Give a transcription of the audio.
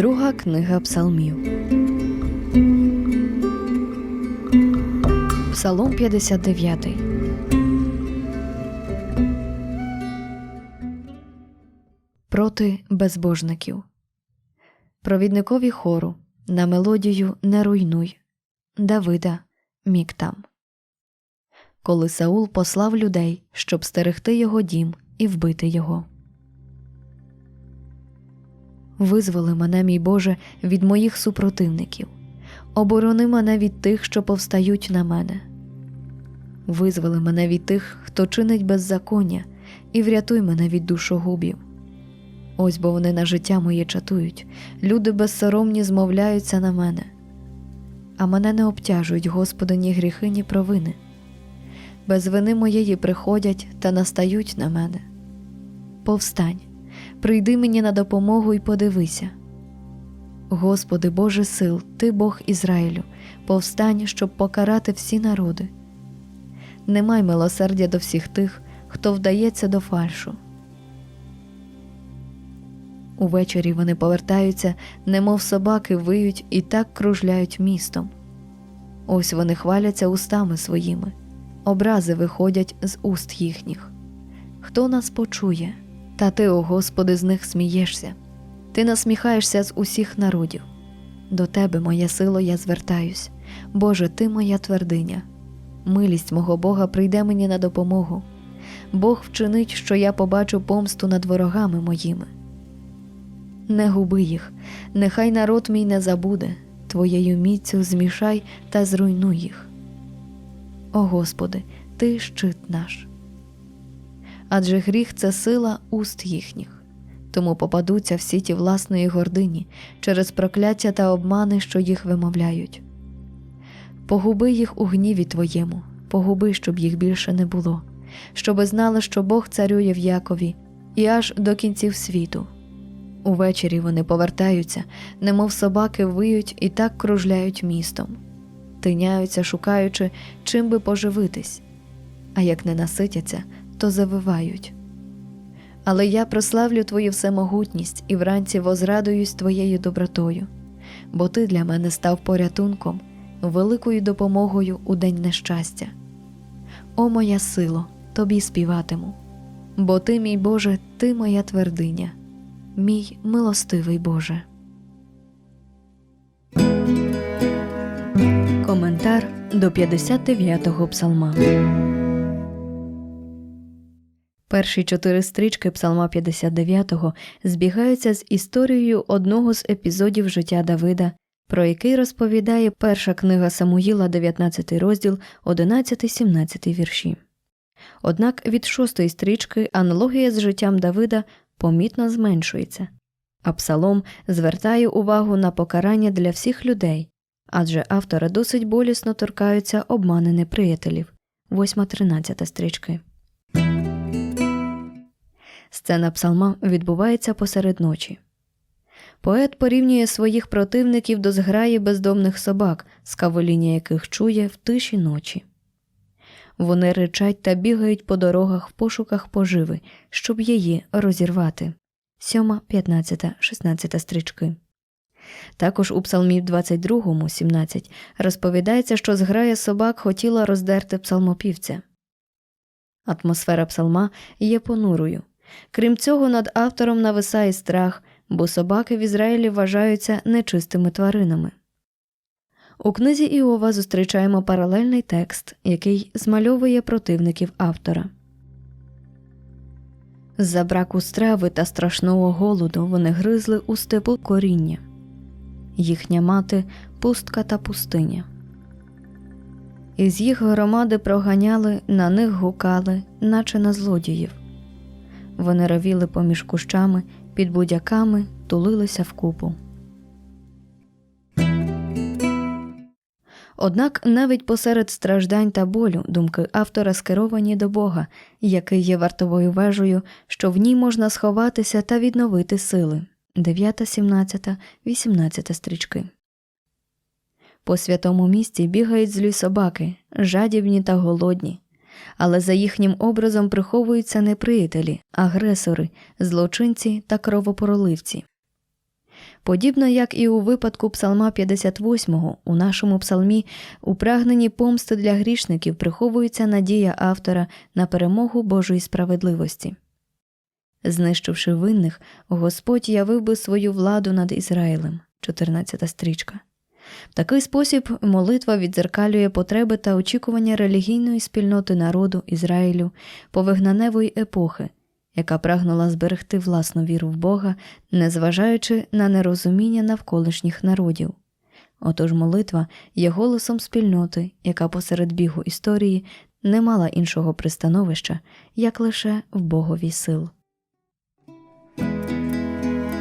Друга книга Псалмів. Псалом 59. Проти безбожників. Провідникові хору. На мелодію Не руйнуй. Давида Міктам. Коли Саул послав людей, щоб стерегти його дім і вбити його. Визволи мене, мій Боже, від моїх супротивників, оборони мене від тих, що повстають на мене. Визволи мене від тих, хто чинить беззаконня, і врятуй мене від душогубів. Ось бо вони на життя моє чатують, люди безсоромні змовляються на мене, а мене не обтяжують, Господи, ні гріхи, ні провини. Без вини моєї приходять та настають на мене. Повстань, прийди мені на допомогу і подивися. Господи Боже сил, Ти Бог Ізраїлю, повстань, щоб покарати всі народи. Не май милосердя до всіх тих, хто вдається до фальшу. Увечері вони повертаються, немов собаки виють і так кружляють містом. Ось вони хваляться устами своїми, образи виходять з уст їхніх. Хто нас почує? Та ти, о Господи, з них смієшся. Ти насміхаєшся з усіх народів. До тебе, моя сило, я звертаюсь. Боже, ти моя твердиня. Милість мого Бога прийде мені на допомогу. Бог вчинить, що я побачу помсту над ворогами моїми. Не губи їх, нехай народ мій не забуде, Твоєю міцю змішай та зруйнуй їх. О Господи, Ти щит наш. Адже гріх це сила уст їхніх, тому попадуться всі ті власної гордині через прокляття та обмани, що їх вимовляють. Погуби їх у гніві Твоєму, погуби, щоб їх більше не було, щоби знали, що Бог царює в Якові, і аж до кінців світу. Увечері вони повертаються, немов собаки виють і так кружляють містом, тиняються, шукаючи, чим би поживитись, а як не наситяться, то завивають. Але я прославлю Твою всемогутність і вранці возрадуюсь Твоєю добротою, бо Ти для мене став порятунком, великою допомогою у день нещастя. О моя сило, тобі співатиму, бо Ти, мій Боже, Ти моя твердиня, мій милостивий Боже. Коментар до 59-го псалма. Перші чотири стрічки Псалма 59-го збігаються з історією одного з епізодів життя Давида, про який розповідає перша книга Самуїла, 19 розділ, 11-17 вірші. Однак від шостої стрічки аналогія з життям Давида помітно зменшується, а псалом звертає увагу на покарання для всіх людей, адже автора досить болісно торкаються обмани неприятелів, 8-13 стрічки. Сцена псалма відбувається посеред ночі. Поет порівнює своїх противників до зграї бездомних собак, скавоління яких чує в тиші ночі. Вони ричать та бігають по дорогах в пошуках поживи, щоб її розірвати. 7, 15, 16 стрічки. Також у Псалмі 22, 17 розповідається, що зграя собак хотіла роздерти псалмопівця. Атмосфера псалма є понурою. Крім цього, над автором нависає страх, бо собаки в Ізраїлі вважаються нечистими тваринами. У книзі Іова зустрічаємо паралельний текст, який змальовує противників автора. З-за браку страви та страшного голоду вони гризли у степу коріння. Їхня мати пустка та пустиня. Із їх громади проганяли, на них гукали, наче на злодіїв. Вони ровіли поміж кущами, під будяками, тулилися вкупу. Однак навіть посеред страждань та болю думки автора скеровані до Бога, який є вартовою вежею, що в ній можна сховатися та відновити сили. 9, 17, 18 стрічки. По святому місці бігають злі собаки, жадібні та голодні, але за їхнім образом приховуються неприятелі, агресори, злочинці та кровопроливці. Подібно як і у випадку Псалма 58, у нашому псалмі у прагненні помсти для грішників приховується надія автора на перемогу Божої справедливості. Знищивши винних, Господь явив би свою владу над Ізраїлем. 14 стрічка. В такий спосіб молитва віддзеркалює потреби та очікування релігійної спільноти народу Ізраїлю повигнаневої епохи, яка прагнула зберегти власну віру в Бога, незважаючи на нерозуміння навколишніх народів. Отож молитва є голосом спільноти, яка посеред бігу історії не мала іншого пристановища, як лише в Богові сил.